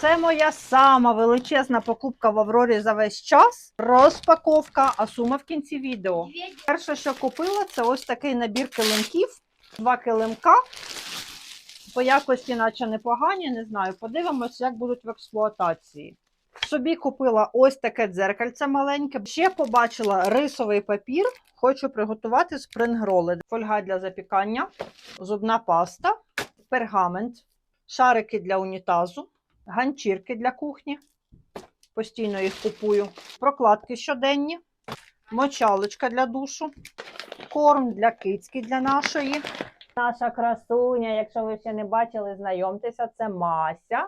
Це моя сама величезна покупка в Аврорі за весь час. Розпаковка, а сума в кінці відео. Перше, що купила, це ось такий набір килимків. Два килимка. По якості, наче непогані, не знаю. Подивимось, як будуть в експлуатації. Собі купила ось таке дзеркальце маленьке. Ще побачила рисовий папір. Хочу приготувати спрингроли. Фольга для запікання, зубна паста, пергамент, шарики для унітазу, ганчірки для кухні. Постійно їх купую. Прокладки щоденні, мочалочка для душу, корм для кицьки для нашої. Наша красуня, якщо ви ще не бачили, знайомтеся, це Мася.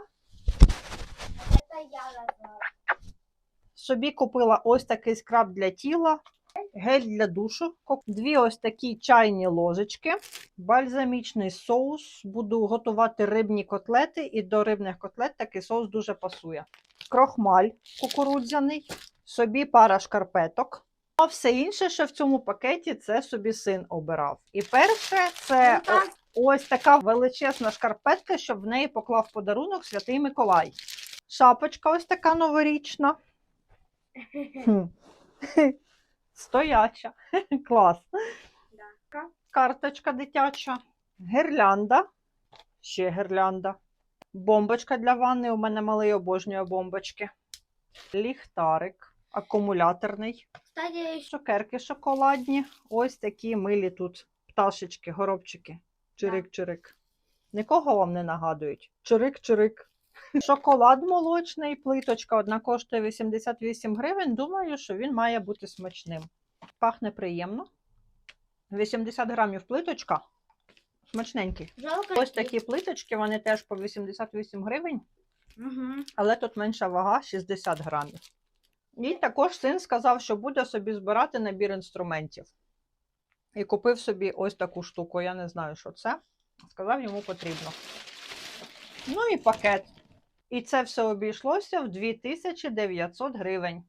Собі купила ось такий скраб для тіла, гель для душу, дві ось такі чайні ложечки, бальзамічний соус. Буду готувати рибні котлети, і до рибних котлет такий соус дуже пасує. Крохмаль кукурудзяний, собі пара шкарпеток. А все інше, що в цьому пакеті, це собі син обирав. І перше, це Ну, ось така величезна шкарпетка, щоб в неї поклав подарунок Святий Миколай. Шапочка ось така новорічна. Стояча. Клас. Да. Карточка дитяча. Гірлянда. Ще гірлянда. Бомбочка для ванни. У мене малий обожнює бомбочки. Ліхтарик. Акумуляторний. Шокерки шоколадні. Ось такі милі тут пташечки, горобчики. Чирик-чирик. Нікого вам не нагадують. Чирик-чирик. Шоколад молочний, плиточка одна коштує 88 гривень. Думаю, що він має бути смачним. Пахне приємно. 80 грамів плиточка. Смачненький. жалко. Ось такі плиточки, вони теж по 88 гривень, Угу. але тут менша вага 60 грамів. І також син сказав, що буде собі збирати набір інструментів. І купив собі ось таку штуку. Я не знаю, що це. Сказав, йому потрібно. Ну і пакет. І це все обійшлося в 2900 гривень.